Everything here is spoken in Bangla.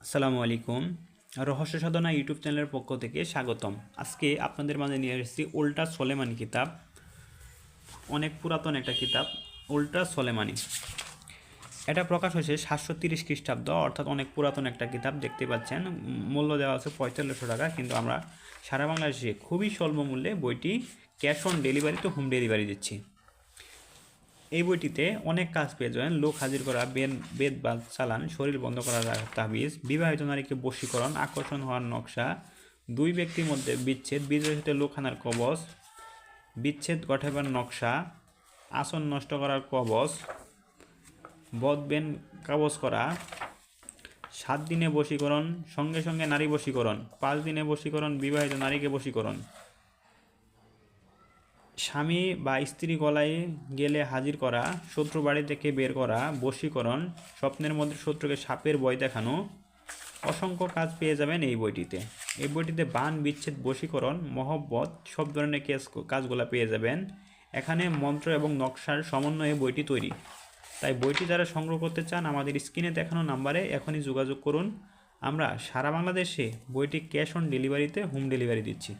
আসসালামু আলাইকুম। রহস্য সাধনা ইউটিউব চ্যানেলের পক্ষ থেকে স্বাগতম। আজকে আপনাদের মাঝে নিয়ে এসেছি উল্টা সোলেমানি কিতাব। অনেক পুরাতন একটা কিতাব, উল্টা সোলেমানি। এটা প্রকাশ হয়েছে সাতশো তিরিশ খ্রিস্টাব্দ, অর্থাৎ অনেক পুরাতন একটা কিতাব, দেখতে পাচ্ছেন। মূল্য দেওয়া আছে পঁয়তাল্লিশশো টাকা, কিন্তু আমরা সারা বাংলাদেশে খুবই স্বল্প মূল্যে বইটি ক্যাশ অন ডেলিভারি তো হোম ডেলিভারি দিচ্ছি। এই বইটিতে অনেক কাজ পেয়ে যাবেন। লোক হাজির করা বেদ বেদ বা চালান, শরীর বন্ধ করার তাবিজ, বিবাহিত নারীকে বশীকরণ, আকর্ষণ হওয়ার নকশা, দুই ব্যক্তির মধ্যে বিচ্ছেদ বিজয়ের সাথে লোকহানার কবচ, বিচ্ছেদ ঘটাবার নকশা, আসন নষ্ট করার কবচ বদবেন কাবজ করা, সাত দিনে বশীকরণ, সঙ্গে সঙ্গে নারী বশীকরণ, পাঁচ দিনে বশীকরণ, বিবাহিত নারীকে বশীকরণ। স্বামী বা স্ত্রী গলায় গেলে হাজির করা শত্রু বাড়ি থেকে বের করা, বশীকরণ, স্বপ্নের মধ্যে শত্রুকে সাপের ভয় দেখানো, অসংখ্য কাজ পেয়ে যাবেন এই বইটিতে। এই বইটিতে বান, বিচ্ছেদ, বশীকরণ, মহব্বত, সব ধরনের কেস, কাজগুলো পেয়ে যাবেন। এখানে মন্ত্র এবং নকশার সমন্বয়ে বইটি তৈরি। তাই বইটি যারা সংগ্রহ করতে চান, আমাদের স্ক্রিনে দেখানো নাম্বারে এখনই যোগাযোগ করুন। আমরা সারা বাংলাদেশে বইটি ক্যাশ অন ডেলিভারিতে হোম ডেলিভারি দিচ্ছি।